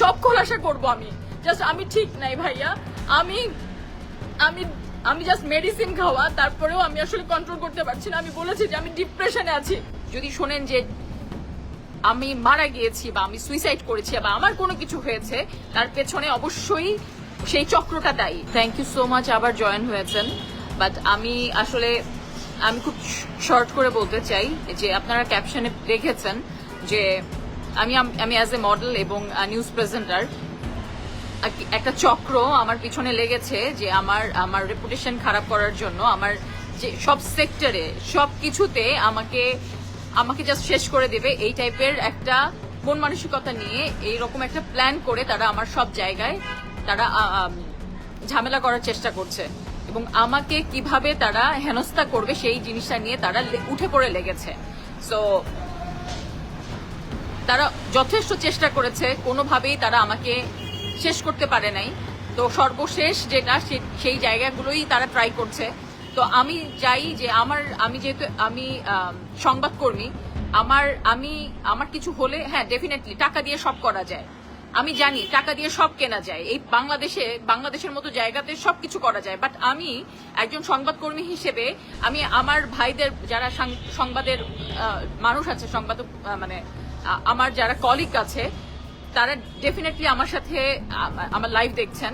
সব খোলাসা করব আমি। জাস্ট আমি ঠিক নাই ভাইয়া। আমি আমি আমি জাস্ট মেডিসিন খাওয়া, তারপরেও আমি আসলে কন্ট্রোল করতে পারছি না। আমি বলেছি যে আমি ডিপ্রেশনে আছি। যদি শোনেন যে আমি মারা গিয়েছি বা আমি সুইসাইড করেছি বা আমার কোনো কিছু হয়েছে, তার পেছনে অবশ্যই সেই চক্রটা দায়ী। থ্যাংক ইউ সো মাচ আবার জয়েন হয়েছেন। বাট আমি আসলে, আমি খুব শর্ট করে বলতে চাই যে আপনারা ক্যাপশনে দেখেছেন যে আমি আমি অ্যাজ এ মডেল এবং নিউজ প্রেজেন্টার একটা চক্র আমার পিছনে লেগেছে যে আমার আমার রেপুটেশন খারাপ করার জন্য, আমার যে সব সেক্টরে সব কিছুতে আমাকে আমাকে জাস্ট শেষ করে দেবে এই টাইপের একটা মন মানসিকতা নিয়ে এই রকম একটা প্ল্যান করে তারা আমার সব জায়গায় তারা ঝামেলা করার চেষ্টা করছে। এবং আমাকে কীভাবে তারা হেনস্থা করবে সেই জিনিসটা নিয়ে তারা উঠে পড়ে লেগেছে। সো তারা যথেষ্ট চেষ্টা করেছে, কোনোভাবেই তারা আমাকে শেষ করতে পারে নাই। তো সর্বশেষ যেটা সেই জায়গাগুলোই তারা ট্রাই করছে। তো আমি চাই যে আমার, আমি যেহেতু, আমি সংবাদকর্মী, আমার, আমি, আমার কিছু হলে হ্যাঁ ডেফিনেটলি টাকা দিয়ে সব করা যায়। আমি জানি টাকা দিয়ে সব কেনা যায়। এই বাংলাদেশে, বাংলাদেশের মতো জায়গাতে সব কিছু করা যায়। বাট আমি একজন সংবাদকর্মী হিসেবে, আমি আমার ভাইদের, যারা সংবাদের মানুষ আছে, সংবাদ মানে আমার যারা কলিগ আছে, তারা ডেফিনেটলি আমার সাথে আমার লাইভ দেখছেন।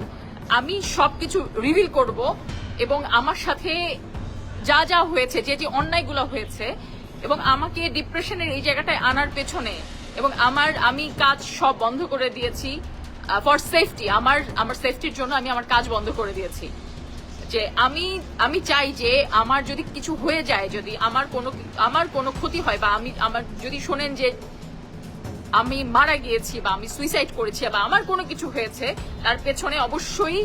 আমি সবকিছু রিভিল করব এবং আমার সাথে যা যা হয়েছে, যে যে অন্যায়গুলো হয়েছে, এবং আমাকে ডিপ্রেশনের এই জায়গাটায় আনার পেছনে, এবং আমার, আমি কাজ সব বন্ধ করে দিয়েছি ফর সেফটি আমার আমার সেফটির জন্য আমি আমার কাজ বন্ধ করে দিয়েছি। যে আমি আমি চাই যে আমার যদি কিছু হয়ে যায়, যদি আমার কোনো আমার কোনো ক্ষতি হয় বা আমি, আমার যদি শোনেন যে আমি মারা গিয়েছি বা আমি সুইসাইড করেছি বা আমার কোনো কিছু হয়েছে, তার পেছনে অবশ্যই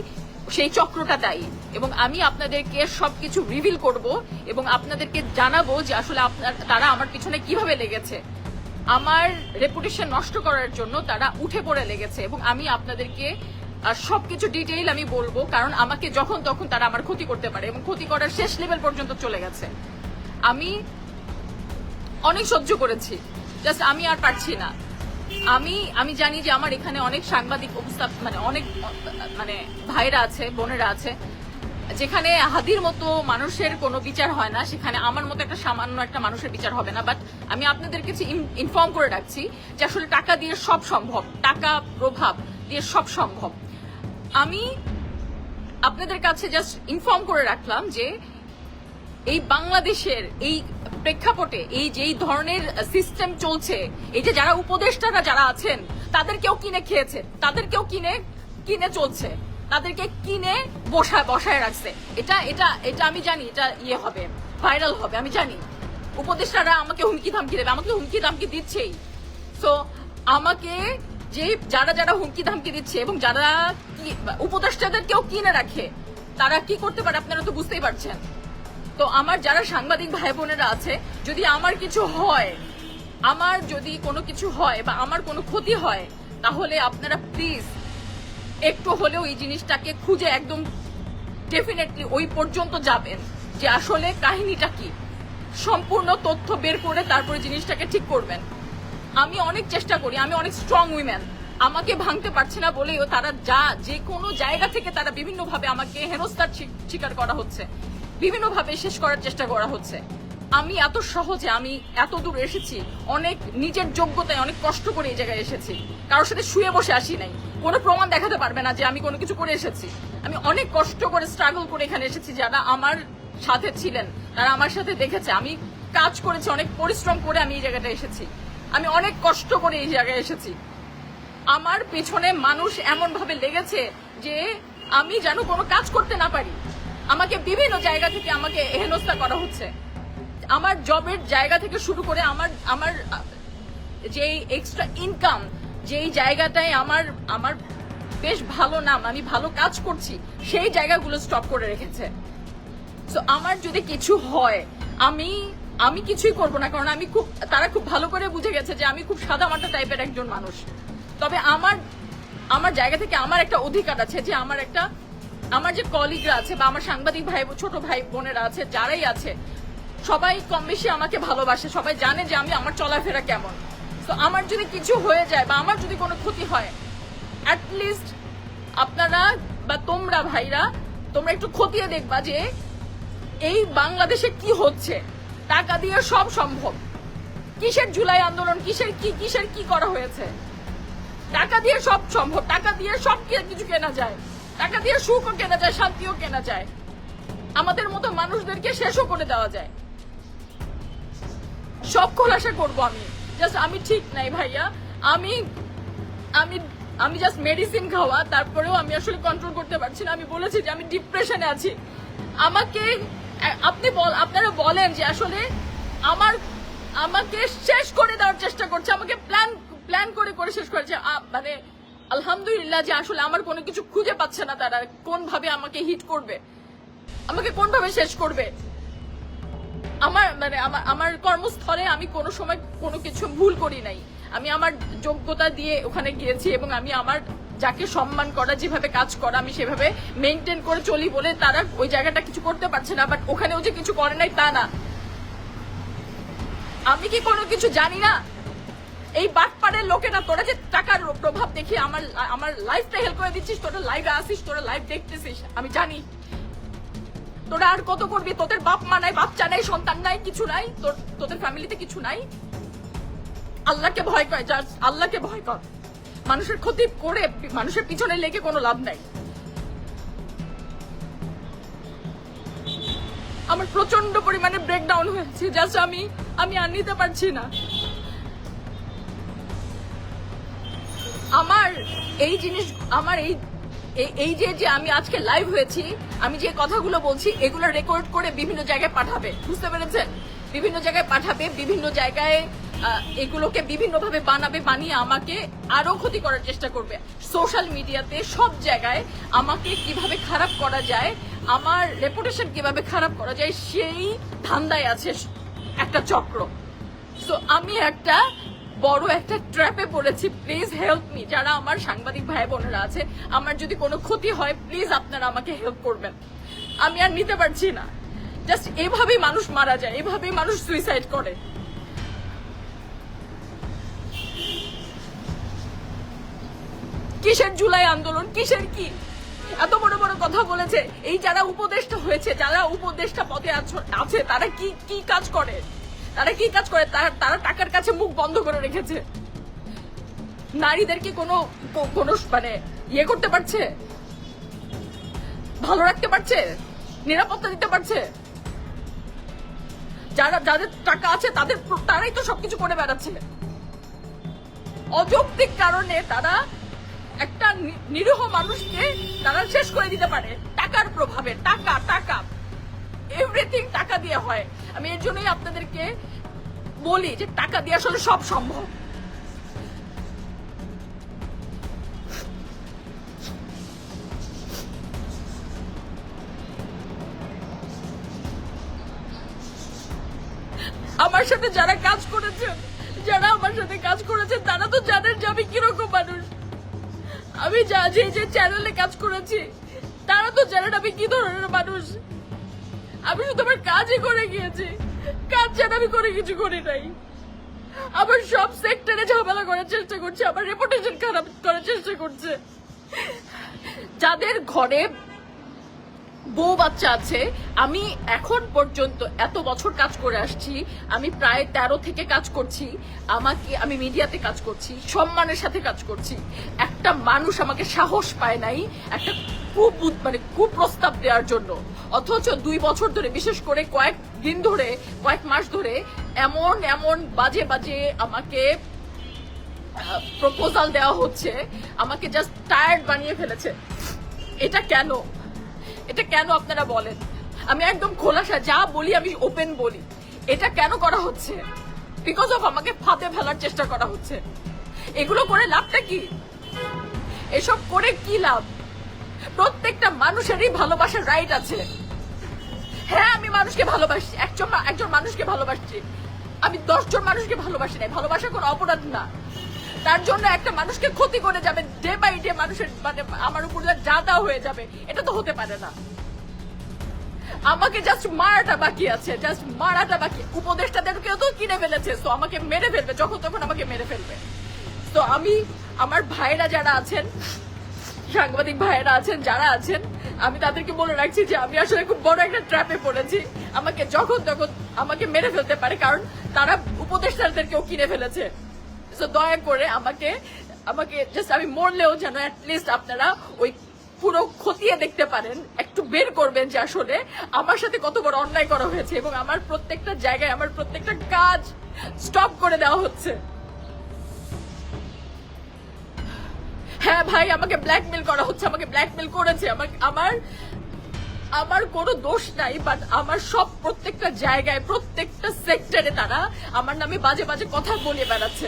সেই চক্রটা দায়ী। এবং আমি আপনাদেরকে সবকিছু রিভিল করব এবং আপনাদেরকে জানাব যে আসলে আপনার, তারা আমার পিছনে কীভাবে লেগেছে। আমার রেপুটেশন নষ্ট করার জন্য তারা উঠে পড়ে লেগেছে এবং আমি আপনাদেরকে সবকিছু ডিটেইল আমি বলব, কারণ আমাকে যখন তখন তারা আমার ক্ষতি করতে পারে এবং ক্ষতি করার শেষ লেভেল পর্যন্ত চলে গেছে। আমি অনেক সহ্য করেছি জাস্ট আমি আর পারছি না। আমি আমি জানি যে আমার এখানে অনেক সাংবাদিক অবস্থা মানে অনেক মানে ভাইরা আছে, বোনেরা আছে, যেখানে হাদির মতো মানুষের কোনো বিচার হয় না, সেখানে আমার মতো একটা সামান্য একটা মানুষের বিচার হবে না বাট আমি আপনাদের কাছে ইনফর্ম করে রাখছি যে আসলে টাকা দিয়ে সব সম্ভব, টাকা প্রভাব দিয়ে সব সম্ভব। আমি আপনাদের কাছে জাস্ট ইনফর্ম করে রাখলাম যে এই বাংলাদেশের এই প্রেক্ষাপটে এই যে এই ধরনের সিস্টেম চলছে, এই যে যারা উপদেষ্টারা যারা আছেন, তাদেরকেও কিনে খেয়েছে, তাদেরকেও কিনে কিনে চলছে, তাদেরকে কিনে বসায় বসায় রাখছে। এটা এটা এটা আমি জানি, এটা ইয়ে হবে ভাইরাল হবে, আমি জানি। উপদেষ্টারা আমাকে হুমকি ধামকি দেবে, আমাকে হুমকি ধামকি দিচ্ছেই। সো আমাকে যে, যারা যারা হুমকি ধামকি দিচ্ছে এবং যারা কি- উপদেষ্টাদের কেউ কিনে রাখে, তারা কি করতে পারে আপনারা তো বুঝতেই পারছেন। তো আমার যারা সাংবাদিক ভাই বোনেরা আছে, যদি আমার কিছু হয়, আমার যদি কোনো কিছু হয় বা আমার কোনো ক্ষতি হয়, তাহলে আপনারা প্লিজ একটু হলেও এই জিনিসটাকে খুঁজে একদম ডেফিনেটলি ওই পর্যন্ত যাবেন যে আসলে কাহিনীটা কি। সম্পূর্ণ তথ্য বের করে তারপরে জিনিসটাকে ঠিক করবেন। আমি অনেক চেষ্টা করি, আমি অনেক স্ট্রং উইমেন আমাকে ভাঙতে পারছে না বলেও তারা যা, যে কোনো জায়গা থেকে তারা বিভিন্নভাবে আমাকে হেনস্থার শিকার করা হচ্ছে। বিভিন্নভাবে শেষ করার চেষ্টা করা হচ্ছে। আমি এত সহজে, আমি এত দূর এসেছি, অনেক নিজের যোগ্যতায় অনেক কষ্ট করে এই জায়গায় এসেছি। কারোর সাথে শুয়ে বসে আসি নাই। কোনো প্রমাণ দেখাতে পারবে না যে আমি কোনো কিছু করে এসেছি। আমি অনেক কষ্ট করে স্ট্রাগল করে এখানে এসেছি, যারা আমার সাথে ছিলেন, তারা আমার সাথে দেখেছে। আমি কাজ করেছি, অনেক পরিশ্রম করে আমি এই জায়গাটা এসেছি। আমি অনেক কষ্ট করে এই জায়গায় এসেছি। আমার পেছনে মানুষ এমন ভাবে লেগেছে যে আমি যেন কোনো কাজ করতে না পারি। আমাকে বিভিন্ন জায়গা থেকে আমাকে হেনস্থা করা হচ্ছে। আমার জবের জায়গা থেকে শুরু করে আমার আমার, যেই এক্সট্রা ইনকাম যেই জায়গাটায় আমার আমার বেশ ভালো নাম, আমি ভালো কাজ করছি, সেই জায়গাগুলো স্টপ করে রেখেছে। সো আমার যদি কিছু হয়, আমি আমি কিছুই করব না, কারণ আমি খুব, তারা খুব ভালো করে বুঝে গেছে যে আমি খুব সাদা মাটা টাইপের একজন মানুষ। তবে আমার আমার জায়গা থেকে আমার একটা অধিকার আছে যে আমার একটা আমার যে কলিগরা আছে বা আমার সাংবাদিক ভাই, ছোট ভাই বোনেরা আছে, যারাই আছে, সবাই কম বেশি আমাকে ভালোবাসে। সবাই জানে যে আমি আমার চলাফেরা কেমন। তো আমার যদি কিছু হয়ে যায় বা আমার যদি কোনো ক্ষতি হয় অ্যাটলিস্ট আপনারা বা তোমরা ভাইরা, তোমরা একটু খতিয়ে দেখবা যে এই বাংলাদেশে কি হচ্ছে। টাকা দিয়ে সব সম্ভব। কিসের জুলাই আন্দোলন, কিসের কি কিসের কি করা হয়েছে? টাকা দিয়ে সব সম্ভব। টাকা দিয়ে সব কিছু কেনা যায়। টাকা দিয়ে সুখও কেনা যায়, শান্তিও কেনা যায়। আমাদের মতো মানুষদেরকে শেষও করে দেওয়া যায়। সব খোলাসা করব আমি। জাস্ট আমি ঠিক নাই ভাইয়া। আমি আমি আমি জাস্ট মেডিসিন খাওয়া, তারপরেও আমি আসলে কন্ট্রোল করতে পারছি না। আমি বলেছি যে আমি ডিপ্রেশনে আছি। আমাকে আপনি বল, আপনারা বলেন যে আসলে আমার, আমাকে শেষ করে দেওয়ার চেষ্টা করছে, আমাকে প্ল্যান প্ল্যান করে করে শেষ করেছে। মানে আলহামদুলিল্লাহ যে আসলে আমার কোনো কিছু খুঁজে পাচ্ছে না তারা। কোন ভাবে আমাকে হিট করবে? আমাকে কোন ভাবে শেষ করবে? আমার মানে আমার আমার কর্মস্থলে আমি কোনো সময় কোনো কিছু ভুল করি নাই। আমি আমার যোগ্যতা দিয়ে ওখানে গিয়েছি এবং আমি আমার যাকে সম্মান করা, যেভাবে কাজ করা, আমি সেভাবে মেনটেন করে চলি বলে তারা ওই জায়গাটা কিছু করতে পারছে না বাট ওখানেও যে কিছু করে নাই তা না। আমি কি কোনো কিছু জানি না? এই বাটপাড়ের লোকেরা, তোরা যে টাকার প্রভাব দেখি, আমার আমার লাইফটা হেল্প করে দিচ্ছিস, তোরা লাইভে আসিস, তোরা লাইভ দেখতেছিস, আমি জানি। তোরা আর কত করবি? তোদের বাপ মা নাই, বাচ্চা নাই, সন্তান নাই, কিছু নাই, তোর, তোদের ফ্যামিলিতে কিছু নাই। আল্লাহকে ভয় কর just আল্লাহকে ভয় কর। মানুষের ক্ষতি করে, মানুষের পিছনে লেগে কোনো লাভ নাই। আমার প্রচণ্ড পরিমাণে ব্রেকডাউন হয়েছে জাস্ট আমি আমি আর নিতে পারছি না। আমার এই জিনিস, আমার এই, এই- যে যে আমি আজকে লাইভ হয়েছি, আমি যে কথাগুলো বলছি, এগুলো রেকর্ড করে বিভিন্ন জায়গায় পাঠাবে। বুঝতে পেরেছেন? বিভিন্ন জায়গায় পাঠাবে, বিভিন্ন জায়গায় এগুলোকে বিভিন্নভাবে বানাবে, বানিয়ে আমাকে আরও ক্ষতি করার চেষ্টা করবে। সোশ্যাল মিডিয়াতে সব জায়গায় আমাকে কীভাবে খারাপ করা যায়, আমার রেপুটেশন কীভাবে খারাপ করা যায়, সেই ধান্দায় আছে একটা চক্র। সো আমি একটা বড় একটা ট্র্যাপে পড়েছি। প্লিজ হেল্প মি যারা আমার সাংবাদিক ভাই বোনেরা আছে, আমার যদি কোনো ক্ষতি হয় প্লিজ আপনারা আমাকে হেল্প করবেন। আমি আর নিতে পারছি না। জাস্ট এভাবেই মানুষ মারা যায়, এভাবেই মানুষ সুইসাইড করে। কিসের জুলাই আন্দোলন? কিসের কি? এত বড় বড় কথা বলেছে। এই যারা উপদেষ্টা হয়েছে, যারা উপদেষ্টা পদে আছো- আছে, তারা কি কি কাজ করে? তারা কি কাজ করে? তারা টাকার কাছে মুখ বন্ধ করে রেখেছে। নারীদেরকে কোনো কোনো মানে ইয়ে করতে পারছে? ভালো রাখতে পারছে? নিরাপত্তা দিতে পারছে? যারা, যাদের টাকা আছে, তাদের তারাই তো সবকিছু করে বেড়াচ্ছে। অযৌক্তিক কারণে তারা একটা নিরীহ মানুষকে তারা শেষ করে দিতে পারে। টাকার প্রভাবে। টাকা টাকা। এভরিথিং টাকা দিয়ে হয়। আমি এর জন্যই আপনাদেরকে বলি যে টাকা দিয়ে আসলে সব সম্ভব। আমার সাথে যারা কাজ করেছেন, যারা আমার সাথে কাজ করেছেন, তারা তো জানেন যে আমি কীরকম মানুষ। আমি যা যে যে চ্যানেলে কাজ করেছি, তারা তো জানেন আমি কি ধরনের মানুষ। আমি শুধু আমার কাজই করে গিয়েছি। কাজ যেন আমি করে কিছু করি নাই। আমার সব সেক্টরে ঝামেলা করার চেষ্টা করছে, আমার রেপুটেশন খারাপ করার চেষ্টা করছে। যাদের ঘরে বউ বাচ্চা আছে, আমি এখন পর্যন্ত এত বছর কাজ করে আসছি, আমি প্রায় তেরো থেকে কাজ করছি, আমাকে আমি মিডিয়াতে কাজ করছি, সম্মানের সাথে কাজ করছি। একটা মানুষ আমাকে সাহস পায় নাই, একটা কুবুদ মানে কুপ্রস্তাব দেওয়ার জন্য। অথচ দুই বছর ধরে, বিশেষ করে কয়েক দিন ধরে, কয়েক মাস ধরে, এমন এমন বাজে বাজে আমাকে প্রপোজাল দেওয়া হচ্ছে, আমাকে জাস্ট টায়ার্ড বানিয়ে ফেলেছে। এটা কেন? এটা কেন আপনারা বলেন? আমি একদম খোলাসা, যা বলি আমি ওপেন বলি। এটা কেন করা হচ্ছে? বিকজ অফ আমাকে ফাঁদে ফেলার চেষ্টা করা হচ্ছে। এগুলো করে লাভটা কি? এসব করে কি লাভ? প্রত্যেকটা মানুষেরই ভালোবাসার রাইট আছে। হ্যাঁ আমি মানুষকে ভালোবাসি। একজন একজন মানুষকে ভালোবাসছি। আমি দশজন মানুষকে ভালোবাসি নাই। ভালোবাসা কোনো অপরাধ না। তার জন্য একটা মানুষকে ক্ষতি করে যাবে ডে বাই ডে মানুষের মানে আমার উপর যা তা হয়ে যাবে, এটা তো হতে পারে না। আমাকে জাস্ট মারাটা বাকি আছে। জাস্ট মারাটা বাকি। উপদেষ্টাদেরকেও তো কিনে ফেলেছে। তো আমাকে মেরে ফেলবে যখন তখন আমাকে মেরে ফেলবে। তো তো আমি আমার ভাইরা যারা আছেন সাংবাদিক ভাইয়েরা আছেন, যারা আছেন, আমি তাদেরকে বলে রাখছি যে আমি আসলে খুব বড় একটা ট্র্যাপে পড়েছি। আমাকে যখন তখন আমাকে মেরে ফেলতে পারে, কারণ তারা উপদেষ্টাদেরকেও কিনে ফেলেছে। দয়া করে আমাকে আমাকে জাস্ট আমি মরলেও যেন অ্যাটলিস্ট আপনারা ওই পুরো খতিয়ে দেখতে পারেন, একটু বের করবেন যে আসলে আমার সাথে কত বড় অন্যায় করা হয়েছে এবং আমার প্রত্যেকটা জায়গায়, আমার প্রত্যেকটা কাজ স্টপ করে দেওয়া হচ্ছে। হ্যাঁ ভাই, আমাকে ব্ল্যাকমেল করা হচ্ছে, আমাকে ব্ল্যাকমেল করেছে। আমার আমার আমার কোনো দোষ নাই বাট আমার সব প্রত্যেকটা জায়গায়, প্রত্যেকটা সেক্টরে তারা আমার নামে বাজে বাজে কথা বলে বেড়াচ্ছে।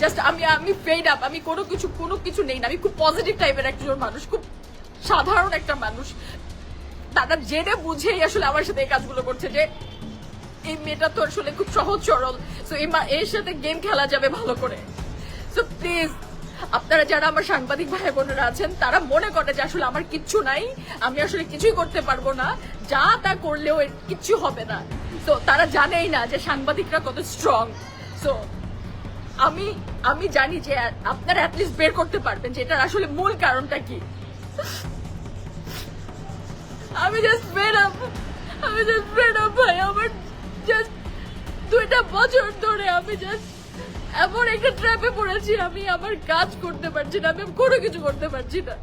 জাস্ট আমি আমি ফেড আপ আমি কোনো কিছু কোনো কিছু নেই না। আমি খুব পজিটিভ টাইপের একজন মানুষ, খুব সাধারণ একটা মানুষ। তারা জেনে বুঝেই আসলে আমার সাথে এই কাজগুলো করছে যে, এই মেয়েটা তো আসলে খুব সহজ সরল। সো এর সাথে গেম খেলা যাবে ভালো করে। সো প্লিজ আপনারা যারা আমার সাংবাদিক ভাই বোনেরা আছেন, তারা মনে করে যে আসলে আমার কিচ্ছু নাই। আমি আসলে কিছুই করতে পারব না। যা তা করলেও কিচ্ছু হবে না। তো তারা জানেই না যে সাংবাদিকরা কত স্ট্রং সো আমি আমি জানি যে আপনারা অ্যাটলিস্ট বের করতে পারবেন যে এটার আসলে মূল কারণটা কি। আমি জাস্ট বের আমি জাস্ট বের ভাই। আমার জাস্ট দুইটা বছর ধরে আমি জাস্ট এমন একটা ট্র্যাপে পড়েছি, আমি আমার কাজ করতে পারছি না, আমি কোনো কিছু করতে পারছি না।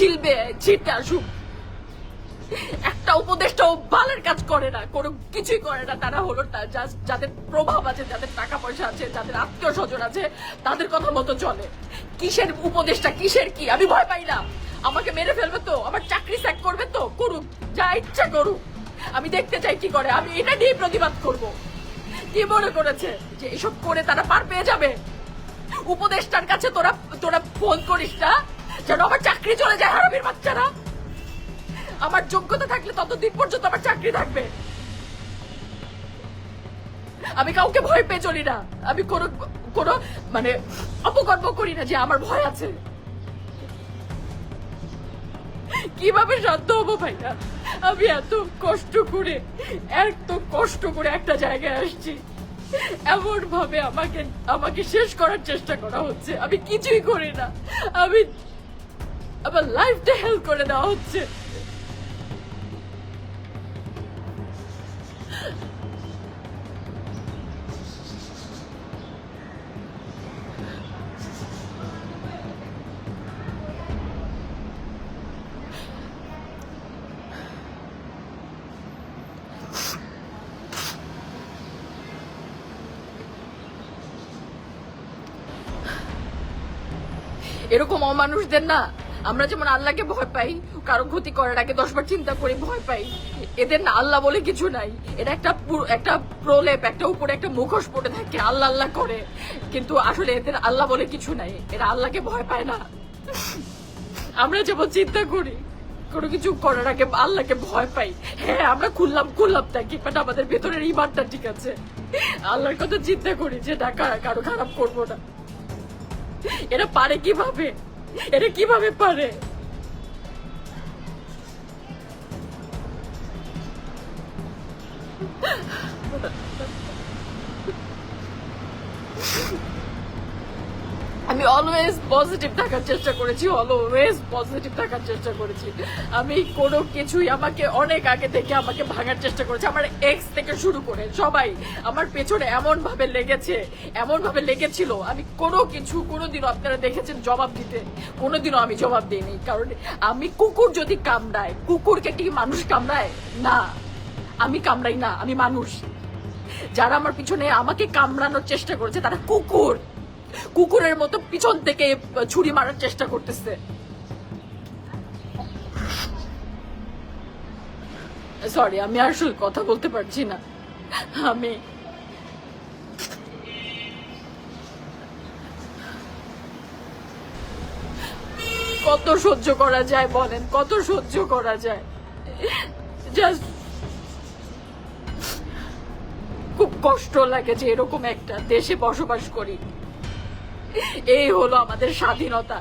ছিলবে, ছিটে আসুক। একটা উপদেশটাও ভালোর কাজ করে না কোনো কিছুই করে না। তারা হলো যাদের প্রভাব আছে, যাদের টাকা পয়সা আছে, যাদের আত্মীয় স্বজন আছে, তাদের কথা মতো চলে। কিসের উপদেশটা কিসের কি? আমি ভয় পাই না। আমাকে মেরে ফেলবে তো, আমার চাকরি স্যাক করবে তো, করুক, যা ইচ্ছা করুক। আমি দেখতে চাই কি করে, আমি এটা নিয়ে প্রতিবাদ করব। কি মনে করেছে যে এসব করে তারা পার পেয়ে যাবে? উপদেষ্টার কাছে তোরা তোরা ফোন করিস না? যেন আমার চাকরি চলে যায়, হারামির বাচ্চারা। আমার যোগ্যতা থাকলে ততদিন পর্যন্ত আমার চাকরি থাকবে। আমি কাউকে ভয় পেয়ে চলি না। আমি কোনো কোনো মানে অপকর্ম করি না যে আমার ভয় আছে। কীভাবে শান্ত হব ভাইয়া? আমি এত কষ্ট করে, এত কষ্ট করে একটা জায়গায় আসছি। এমন ভাবে আমাকে আমাকে শেষ করার চেষ্টা করা হচ্ছে। আমি কিছুই করি না। আমি আমার লাইফটা হেল্প করে দেওয়া হচ্ছে এরকম অমানুষদের না আমরা যেমন আল্লাহকে ভয় পাই, কারও ক্ষতি করার আগে দশবার চিন্তা করি, ভয় পাই। এদের না আল্লাহ বলে কিছু নাই। এটা একটা একটা প্রলেপ, একটা উপরে একটা মুখোশ পড়ে থাকে, আল্লাহ আল্লাহ করে। কিন্তু আসলে এদের আল্লাহ বলে কিছু নাই। এরা আল্লাহকে ভয় পায় না। আমরা যেমন চিন্তা করি, কোনো কিছু করার আগে আল্লাহকে ভয় পাই। হ্যাঁ আমরা খুললাম খুললাম থাকি বাট আমাদের ভেতরের ইমানটা ঠিক আছে। আল্লাহর কথা চিন্তা করি যে না কারও খারাপ করব না। এরা পারে কীভাবে? এরা কীভাবে পারে? আমি অলওয়েজ পজিটিভ থাকার চেষ্টা করেছি অলওয়েজ পজিটিভ থাকার চেষ্টা করেছি। আমি কোনো কিছুই আমাকে অনেক আগে থেকে আমাকে ভাঙার চেষ্টা করেছে। আমার এক্স থেকে শুরু করে সবাই আমার পেছনে এমন ভাবে লেগেছে এমন ভাবে লেগেছিল। আমি কোনো কিছু কোনোদিনও আপনারা দেখেছেন জবাব দিতে। কোনোদিনও আমি জবাব দিইনি। কারণ আমি কুকুর যদি কামড়ায়, কুকুরকে কি মানুষ কামড়ায়? না। আমি কামড়াই না, আমি মানুষ। যারা আমার পিছনে আমাকে কামড়ানোর চেষ্টা করেছে, তারা কুকুর। কুকুরের মতো পিছন থেকে ছুরি মারার চেষ্টা করতেছে। সরি আমি আসলে কথা বলতে পারছি না। আমি কত সহ্য করা যায় বলেন, কত সহ্য করা যায়। জাস্ট খুব কষ্ট লাগে যে এরকম একটা দেশে বসবাস করি। এই হলো আমাদের স্বাধীনতা।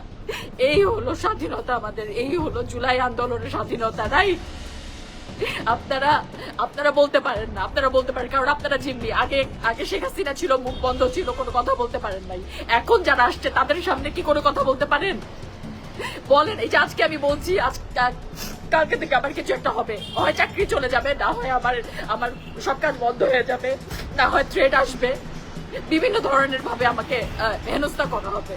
এই হলো স্বাধীনতা আমাদের। এই হলো জুলাই আন্দোলনের স্বাধীনতা রাইট আপনারা আপনারা বলতে পারেন না, আপনারা বলতে পারেন, কারণ আপনারা জিম্মি। আগে আগে শেখ হাসিনা ছিল, মুখ বন্ধ ছিল, কোনো কথা বলতে পারেন নাই। এখন যারা আসছে, তাদের সামনে কি কোনো কথা বলতে পারেন? বলেন, এই যে আজকে আমি বলছি, আজ কালকে থেকে আমার কিছু একটা হবে। হয় চাকরি চলে যাবে, না হয় আমার আমার সব কাজ বন্ধ হয়ে যাবে, না হয় থ্রেড আসবে। বিভিন্ন ধরনের ভাবে আমাকে হেনস্থা করা হবে।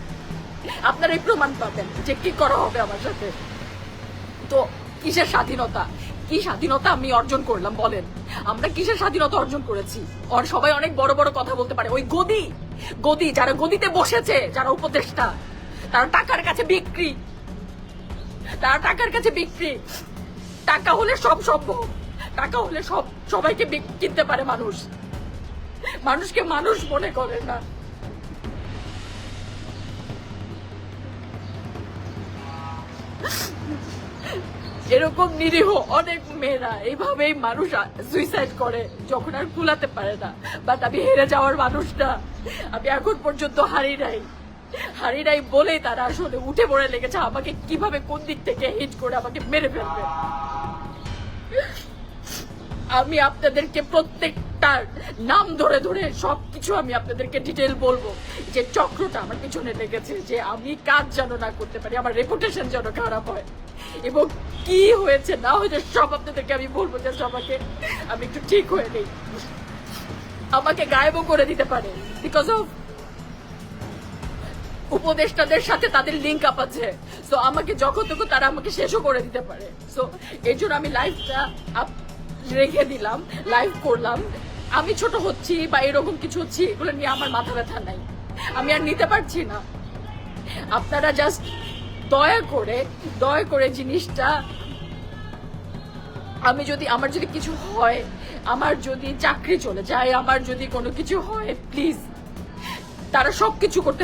আপনারাই প্রমাণ পাবেন যে কি করা হবে আমার সাথে। তো কিসের স্বাধীনতা? কি স্বাধীনতা আমি অর্জন করলাম, বলেন। আমরা কিসের স্বাধীনতা অর্জন করেছি? আর সবাই অনেক বড় বড় কথা বলতে পারে। ওই গদি গদি, যারা গদিতে বসেছে, যারা উপদেষ্টা, তারা টাকার কাছে বিক্রি। তারা টাকার কাছে বিক্রি। টাকা হলে সব সম্ভব। টাকা হলে সব, সবাইকে কিনতে পারে মানুষ। মানুষকে মানুষ মনে করে না। এরকম নিরীহ অনেক মেয়েরা এইভাবেই মানুষ সুইসাইড করে, যখন আর কুলাতে পারে না। বাট আমি হেরে যাওয়ার মানুষটা। আমি এখন পর্যন্ত হারি নাই। হারি নাই বলেই তারা আসলে উঠে পড়ে লেগেছে। আমাকে কীভাবে কোন দিক থেকে হিট করে আমাকে মেরে ফেলবে? আমি আপনাদেরকে প্রত্যেকটার নাম ধরে ধরে সবকিছু আমি আপনাদেরকে ডিটেল বলব। যে চক্রটা আমার পিছনে লেগেছে, যে আমি কাজ যেন না করতে পারি, আমার রেপুটেশন যেন খারাপ হয়। এবং কি হয়েছে না হয়েছে সব আপনাদেরকে আমি বলব যে সবাইকে আমি একটু ঠিক হয়ে নেই। আমাকে গায়েবও করে দিতে পারে বিকজ অফ উপদেষ্টাদের সাথে তাদের লিঙ্ক আপ আছে। সো আমাকে যখন তখন তারা আমাকে শেষও করে দিতে পারে। সো এই জন্য আমি লাইফটা রেখে দিলাম লাইভ করলাম। আমি ছোট হচ্ছি বা এরকম কিছু হচ্ছি, এগুলো নিয়ে আমার মাথা ব্যথা নাই। আমি আর নিতে পারছি না। আপনারা জাস্ট দয়া করে দয়া করে জিনিসটা, আমি যদি, আমার যদি কিছু হয়, আমার যদি চাকরি চলে যায়, আমার যদি কোনো কিছু হয় প্লিজ তারা সবকিছু করতে পারে